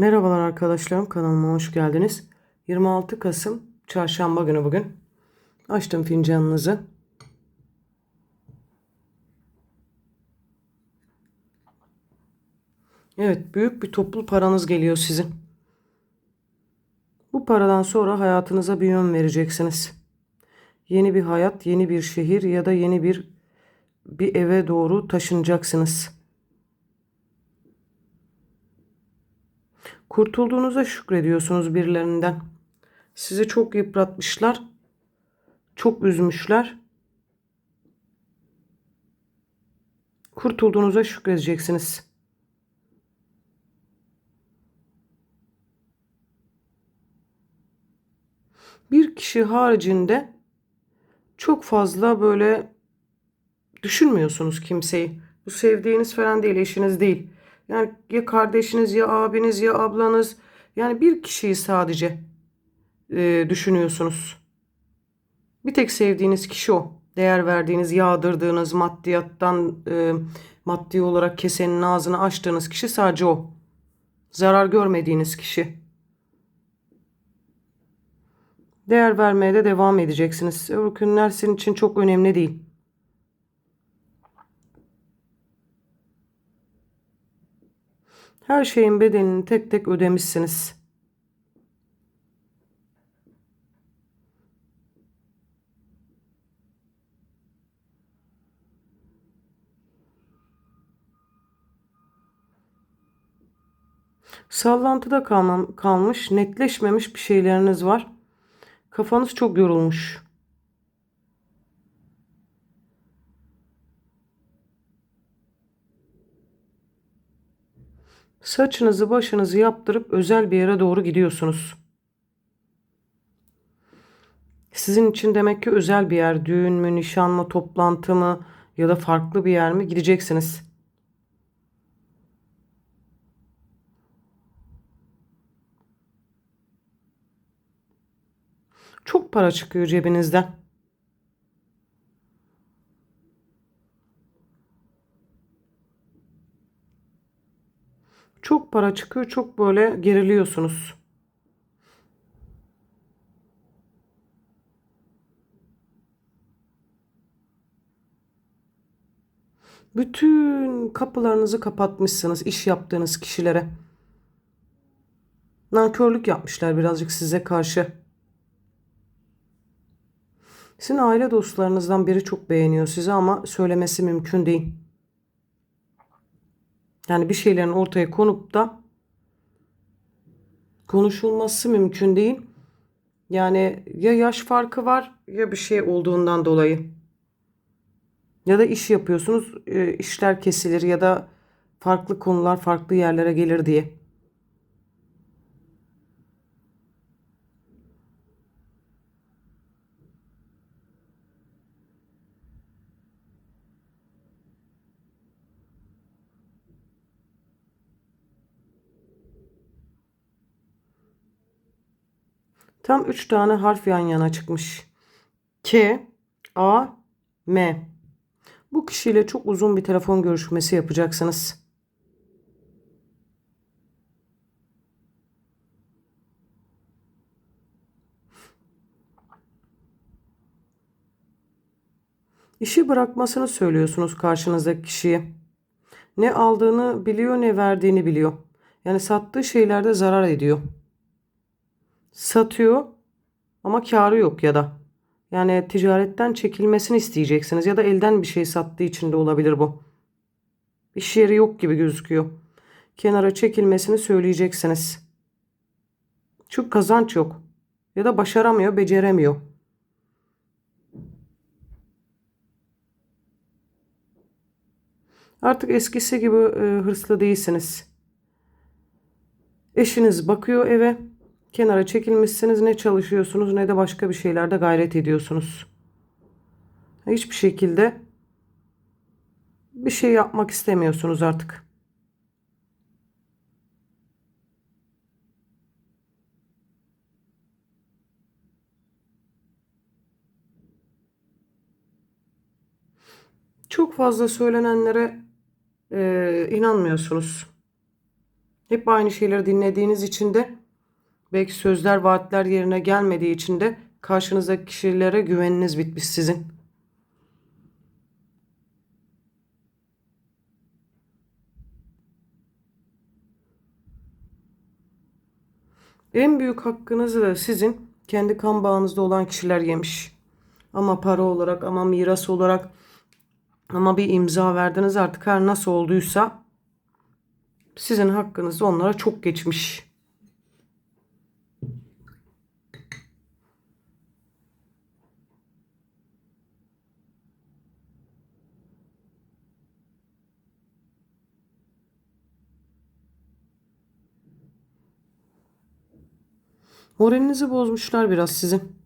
Merhabalar arkadaşlarım kanalıma hoş geldiniz. 26 Kasım çarşamba günü bugün. Açtım fincanınızı. Evet büyük bir toplu paranız geliyor sizin. Bu paradan sonra hayatınıza bir yön vereceksiniz. Yeni bir hayat, yeni bir şehir ya da yeni bir bir eve doğru taşınacaksınız. Kurtulduğunuza şükrediyorsunuz birilerinden. Sizi çok yıpratmışlar. Çok üzmüşler. Kurtulduğunuza şükredeceksiniz. Bir kişi haricinde çok fazla böyle düşünmüyorsunuz kimseyi. Bu sevdiğiniz falan değil, eşiniz değil. Yani ya kardeşiniz ya abiniz ya ablanız. Yani bir kişiyi sadece e, düşünüyorsunuz. Bir tek sevdiğiniz kişi o. Değer verdiğiniz, yağdırdığınız, maddiyattan e, maddi olarak kesenin ağzını açtığınız kişi sadece o. Zarar görmediğiniz kişi. Değer vermeye de devam edeceksiniz. Öbür günler sizin için çok önemli değil. Her şeyin bedelini tek tek ödemişsiniz. Sallantıda kalmam, kalmış, netleşmemiş bir şeyleriniz var. Kafanız çok yorulmuş. Saçınızı başınızı yaptırıp özel bir yere doğru gidiyorsunuz. Sizin için demek ki özel bir yer, düğün mü, nişan mı, toplantı mı ya da farklı bir yer mi gideceksiniz. Çok para çıkıyor cebinizden. Çok para çıkıyor, çok böyle geriliyorsunuz. Bütün kapılarınızı kapatmışsınız iş yaptığınız kişilere. Nankörlük yapmışlar birazcık size karşı. Sizin aile dostlarınızdan biri çok beğeniyor sizi ama söylemesi mümkün değil. Yani bir şeylerin ortaya konup da konuşulması mümkün değil. Yani ya yaş farkı var ya bir şey olduğundan dolayı. Ya da iş yapıyorsunuz, e, işler kesilir ya da farklı konular farklı yerlere gelir diye. Tam üç tane harf yan yana çıkmış. K, A, M. Bu kişiyle çok uzun bir telefon görüşmesi yapacaksınız. İşi bırakmasını söylüyorsunuz karşınızdaki kişiye. Ne aldığını biliyor ne verdiğini biliyor. Yani sattığı şeylerde zarar ediyor. Satıyor ama karı yok ya da. Yani ticaretten çekilmesini isteyeceksiniz ya da elden bir şey sattığı için de olabilir bu. İş yeri yok gibi gözüküyor. Kenara çekilmesini söyleyeceksiniz. Çünkü kazanç yok. Ya da başaramıyor, beceremiyor. Artık eskisi gibi e, hırslı değilsiniz. Eşiniz bakıyor eve. Kenara çekilmişsiniz. Ne çalışıyorsunuz ne de başka bir şeylerde gayret ediyorsunuz. Hiçbir şekilde bir şey yapmak istemiyorsunuz artık. Çok fazla söylenenlere e, inanmıyorsunuz. Hep aynı şeyleri dinlediğiniz için de belki sözler vaatler yerine gelmediği için de karşınızdaki kişilere güveniniz bitmiş sizin. En büyük hakkınızı da sizin kendi kan bağınızda olan kişiler yemiş. Ama para olarak ama miras olarak ama bir imza verdiniz artık her nasıl olduysa sizin hakkınız onlara çok geçmiş. Moralinizi bozmuşlar biraz sizin.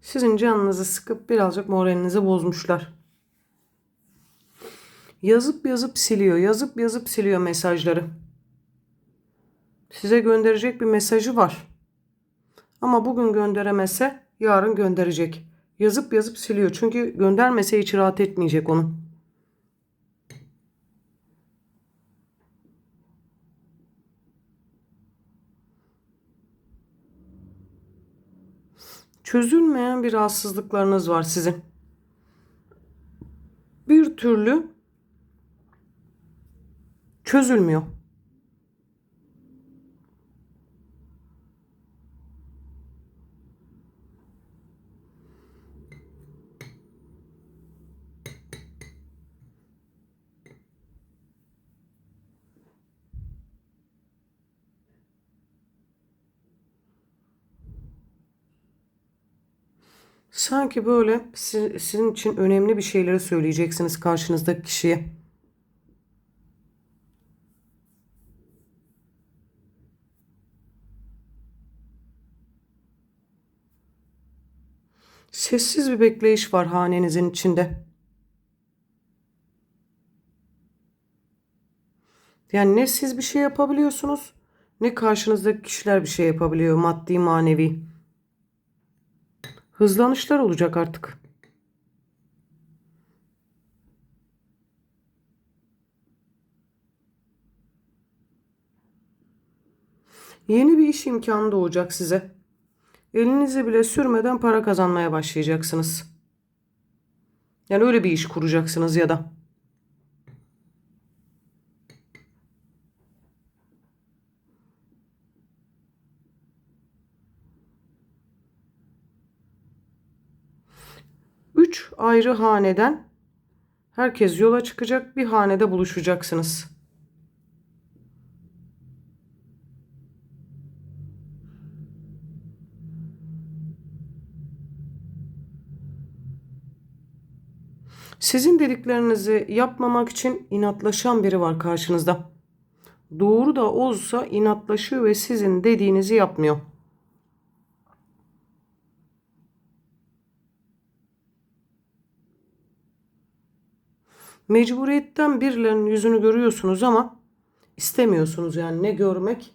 Sizin canınızı sıkıp birazcık moralinizi bozmuşlar. Yazıp yazıp siliyor, yazıp yazıp siliyor mesajları. Size gönderecek bir mesajı var. Ama bugün gönderemese yarın gönderecek. Yazıp yazıp siliyor. Çünkü göndermese hiç rahat etmeyecek onu. Çözülmeyen bir rahatsızlıklarınız var sizin. Bir türlü çözülmüyor. Sanki böyle si- sizin için önemli bir şeyleri söyleyeceksiniz karşınızdaki kişiye. Sessiz bir bekleyiş var hanenizin içinde. Yani ne siz bir şey yapabiliyorsunuz ne karşınızdaki kişiler bir şey yapabiliyor maddi manevi. Hızlanışlar olacak artık. Yeni bir iş imkanı doğacak size. Elinizi bile sürmeden para kazanmaya başlayacaksınız. Yani öyle bir iş kuracaksınız ya da. Üç ayrı haneden herkes yola çıkacak bir hanede buluşacaksınız. Sizin dediklerinizi yapmamak için inatlaşan biri var karşınızda. Doğru da olsa inatlaşıyor ve sizin dediğinizi yapmıyor. Mecburiyetten birilerinin yüzünü görüyorsunuz ama istemiyorsunuz yani ne görmek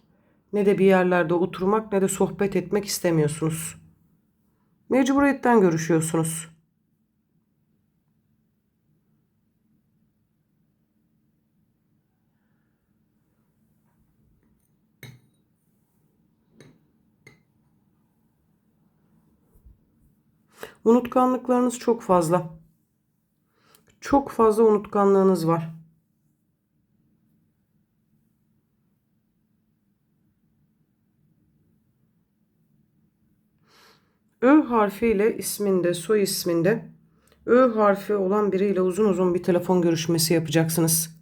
ne de bir yerlerde oturmak ne de sohbet etmek istemiyorsunuz. Mecburiyetten görüşüyorsunuz. Unutkanlıklarınız çok fazla. Çok fazla unutkanlığınız var. Ö harfiyle isminde, soy isminde Ö harfi olan biriyle uzun uzun bir telefon görüşmesi yapacaksınız.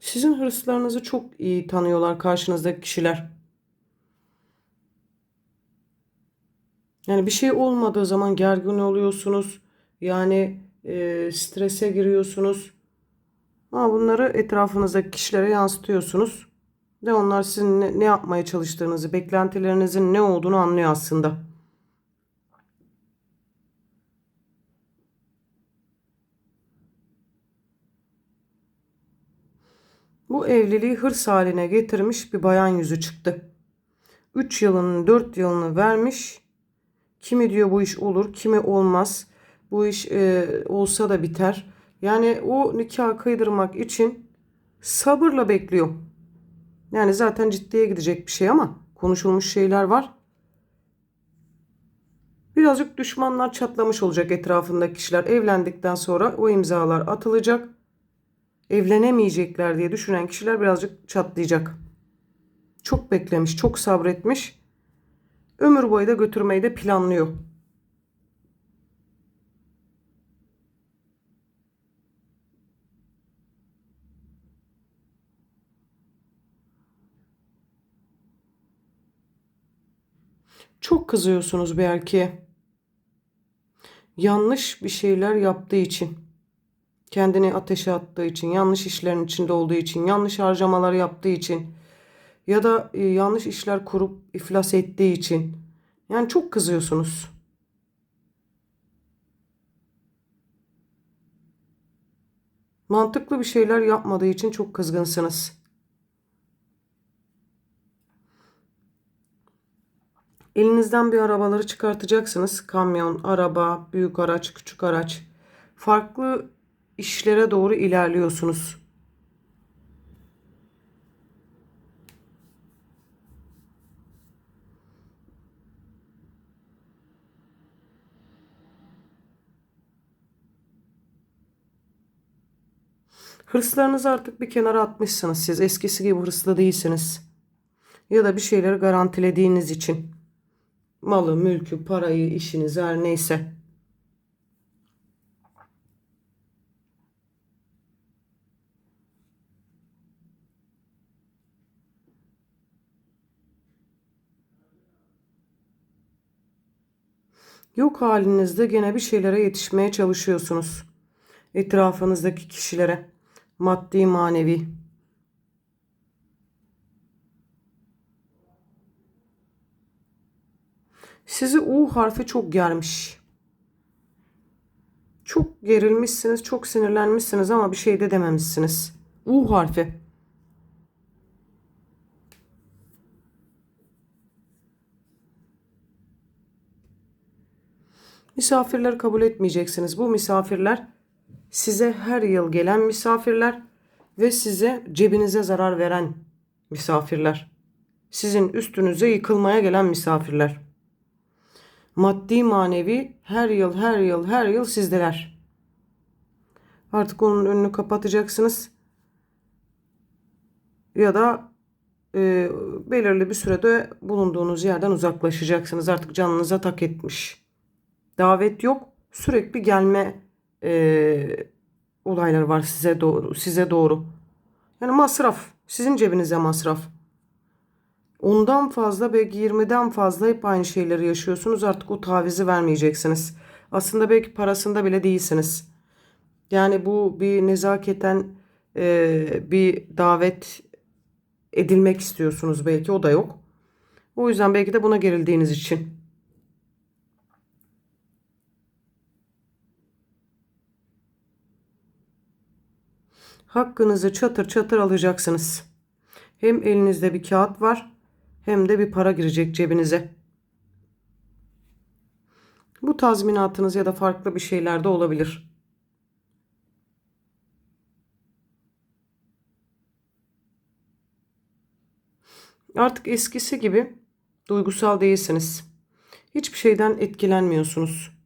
Sizin hırslarınızı çok iyi tanıyorlar karşınızdaki kişiler. Yani bir şey olmadığı zaman gergin oluyorsunuz. Yani e, strese giriyorsunuz. Ama bunları etrafınızdaki kişilere yansıtıyorsunuz. Ve onlar sizin ne, ne yapmaya çalıştığınızı, beklentilerinizin ne olduğunu anlıyor aslında. Bu evliliği hırs haline getirmiş bir bayan yüzü çıktı. 3 yılını 4 yılını vermiş. Kimi diyor bu iş olur, kimi olmaz. Bu iş e, olsa da biter. Yani o nikah kıydırmak için sabırla bekliyor. Yani zaten ciddiye gidecek bir şey ama konuşulmuş şeyler var. Birazcık düşmanlar çatlamış olacak etrafındaki kişiler. Evlendikten sonra o imzalar atılacak. Evlenemeyecekler diye düşünen kişiler birazcık çatlayacak. Çok beklemiş, çok sabretmiş. Ömür boyu da götürmeyi de planlıyor. Çok kızıyorsunuz belki. Yanlış bir şeyler yaptığı için. Kendini ateşe attığı için, yanlış işlerin içinde olduğu için, yanlış harcamalar yaptığı için ya da e, yanlış işler kurup iflas ettiği için. Yani çok kızıyorsunuz. Mantıklı bir şeyler yapmadığı için çok kızgınsınız. Elinizden bir arabaları çıkartacaksınız. Kamyon, araba, büyük araç, küçük araç. Farklı işlere doğru ilerliyorsunuz. Hırslarınızı artık bir kenara atmışsınız siz. Eskisi gibi hırslı değilsiniz. Ya da bir şeyleri garantilediğiniz için. Malı, mülkü, parayı, işinizi her neyse. Yok halinizde gene bir şeylere yetişmeye çalışıyorsunuz. Etrafınızdaki kişilere. Maddi manevi. Sizi U harfi çok germiş. Çok gerilmişsiniz, çok sinirlenmişsiniz ama bir şey de dememişsiniz. U harfi. Misafirleri kabul etmeyeceksiniz. Bu misafirler size her yıl gelen misafirler ve size cebinize zarar veren misafirler. Sizin üstünüze yıkılmaya gelen misafirler. Maddi manevi her yıl her yıl her yıl sizdeler. Artık onun önünü kapatacaksınız. Ya da e, belirli bir sürede bulunduğunuz yerden uzaklaşacaksınız. Artık canınıza tak etmiş. Davet yok. Sürekli gelme e, olaylar var size doğru. Size doğru. Yani masraf. Sizin cebinize masraf. Ondan fazla belki 20'den fazla hep aynı şeyleri yaşıyorsunuz. Artık o tavizi vermeyeceksiniz. Aslında belki parasında bile değilsiniz. Yani bu bir nezaketen e, bir davet edilmek istiyorsunuz belki o da yok. O yüzden belki de buna gerildiğiniz için. Hakkınızı çatır çatır alacaksınız. Hem elinizde bir kağıt var hem de bir para girecek cebinize. Bu tazminatınız ya da farklı bir şeyler de olabilir. Artık eskisi gibi duygusal değilsiniz. Hiçbir şeyden etkilenmiyorsunuz.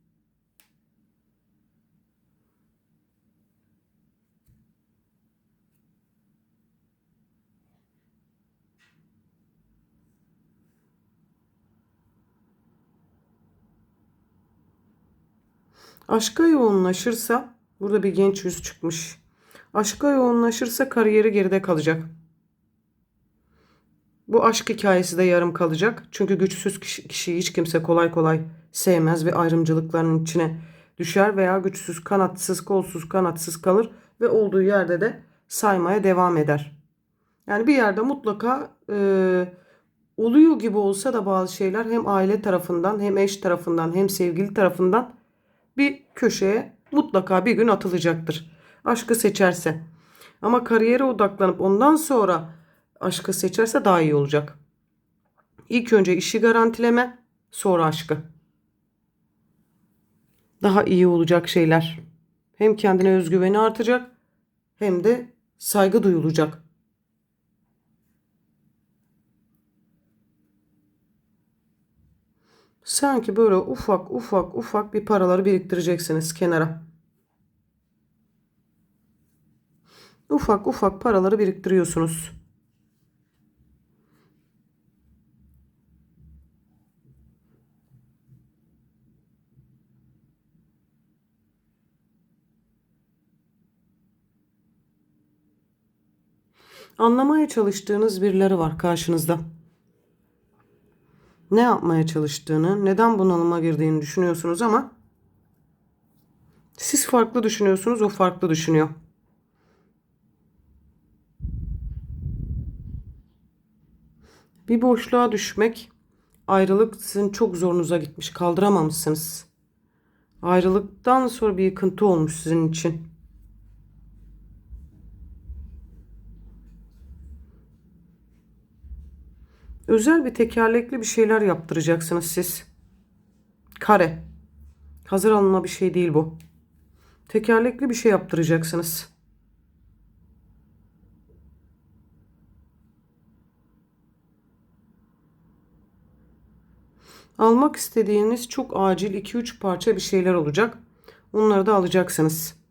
Aşka yoğunlaşırsa burada bir genç yüz çıkmış. Aşka yoğunlaşırsa kariyeri geride kalacak. Bu aşk hikayesi de yarım kalacak. Çünkü güçsüz kişi, kişiyi hiç kimse kolay kolay sevmez ve ayrımcılıkların içine düşer veya güçsüz, kanatsız, kolsuz, kanatsız kalır ve olduğu yerde de saymaya devam eder. Yani bir yerde mutlaka e, oluyor gibi olsa da bazı şeyler hem aile tarafından hem eş tarafından hem sevgili tarafından bir köşeye mutlaka bir gün atılacaktır. Aşkı seçerse. Ama kariyere odaklanıp ondan sonra aşkı seçerse daha iyi olacak. İlk önce işi garantileme, sonra aşkı. daha iyi olacak şeyler. Hem kendine özgüveni artacak hem de saygı duyulacak. Sanki böyle ufak ufak ufak bir paraları biriktireceksiniz kenara. Ufak ufak paraları biriktiriyorsunuz. Anlamaya çalıştığınız birileri var karşınızda. Ne yapmaya çalıştığını, neden bunalıma girdiğini düşünüyorsunuz ama siz farklı düşünüyorsunuz, o farklı düşünüyor. Bir boşluğa düşmek, ayrılık sizin çok zorunuza gitmiş, kaldıramamışsınız. Ayrılıktan sonra bir yıkıntı olmuş sizin için. Özel bir tekerlekli bir şeyler yaptıracaksınız siz. Kare. Hazır alınma bir şey değil bu. Tekerlekli bir şey yaptıracaksınız. Almak istediğiniz çok acil 2-3 parça bir şeyler olacak. Onları da alacaksınız.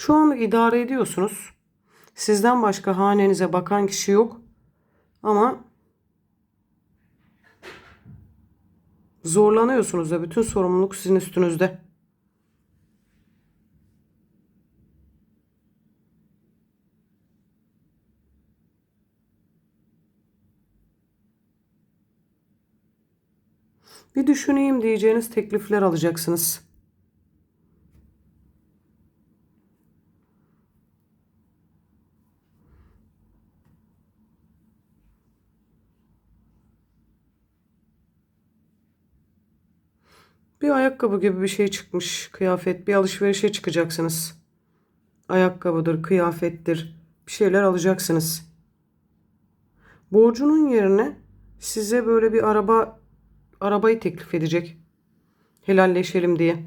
Şu anlık idare ediyorsunuz. Sizden başka hanenize bakan kişi yok. Ama zorlanıyorsunuz da bütün sorumluluk sizin üstünüzde. Bir düşüneyim diyeceğiniz teklifler alacaksınız. Bir ayakkabı gibi bir şey çıkmış. Kıyafet. Bir alışverişe çıkacaksınız. Ayakkabıdır, kıyafettir. Bir şeyler alacaksınız. Borcunun yerine size böyle bir araba arabayı teklif edecek. Helalleşelim diye.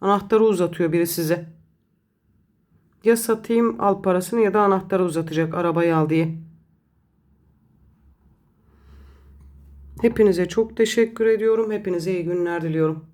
Anahtarı uzatıyor biri size. Ya satayım al parasını ya da anahtarı uzatacak arabayı al diye. Hepinize çok teşekkür ediyorum. Hepinize iyi günler diliyorum.